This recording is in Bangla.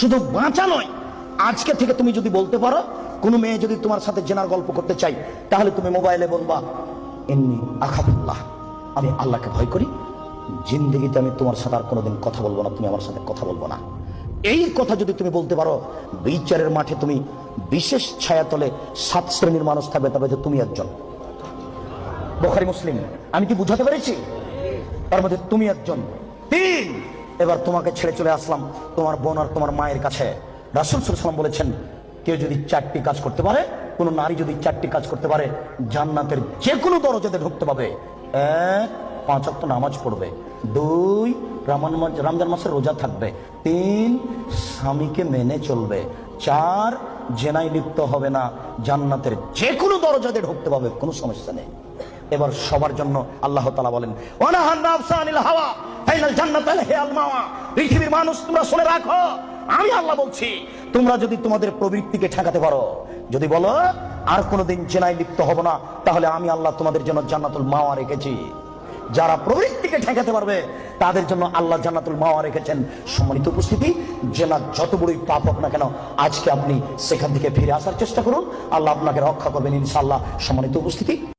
শুধু বাঁচা নয়, আজকে থেকে তুমি যদি বলতে পারো, কোনো মেয়ে যদি তোমার সাথে জেনার গল্প করতে চাই তাহলে তুমি মোবাইলে বলবা, এমনি আখাবুল্লাহ আমি আল্লাহকে ভয় করি। জিন্দগিতে আমি তোমার সাথে আর কোনোদিন কথা বলব না, তুমি আমার সাথে কথা বলব না। এই কথা যদি তুমি বলতে পারো, বিচারের মাঠে তুমি বিশেষ ছায়াতলে সাত শ্রেণির মানুষ থাকবে, তবে যে তুমি একজন। বোখারি মুসলিম, আমি কি বুঝাতে পেরেছি? তার মধ্যে তুমি একজন। তিন। এবার তোমাকে ছেড়ে চলে আসলাম তোমার বোন আর তোমার মায়ের কাছে। রাসুল সাল্লাম বলেছেন কেউ যদি চারটি কাজ করতে পারে কোন নারী যদি চারটি কাজ করতে পারে জান্নাতের যে কোনো দরজাতে ঢুকতে পাবে। এক পাঁচ অক্ট নামাজ পড়বে। দুই রামান রমজান মাসের রোজা থাকবে। তিন স্বামীকে মেনে চলবে। চার জেনাই লিপ্ত হবে না জান্নাতের যে কোনো দরজাতে ঢুকতে পাবে কোনো সমস্যা নেই। এবার সবার জন্য আল্লাহ তালা বলেন "ওয়ানাহান আনিল হাওয়া, ফাইনাল জান্নাতাল হিয়াল মাওয়া।" পৃথিবীর মানুষ, তোমরা শুনে রাখো। আমি আল্লাহ বলছি, তোমরা যদি তোমাদের প্রবৃত্তিকে ঠেকাতে পারো, যদি বলো, আর কোনোদিন লিপ্ত হব না, তাহলে আমি আল্লাহ তোমাদের জন্য জান্নাতুল মাওয়া রেখেছি। যারা প্রবৃত্তিকে ঠেকাতে পারবে, তাদের জন্য আল্লাহ জান্নাতুল মাওয়া রেখেছেন। সম্মানিত উপস্থিতি জেনা যত বড়ই পাপ হোক না কেন, আজকে আপনি সেখান থেকে ফিরে আসার চেষ্টা করুন। আল্লাহ আপনাকে রক্ষা করবেন ইনশাআল্লাহ। সম্মানিত উপস্থিতি।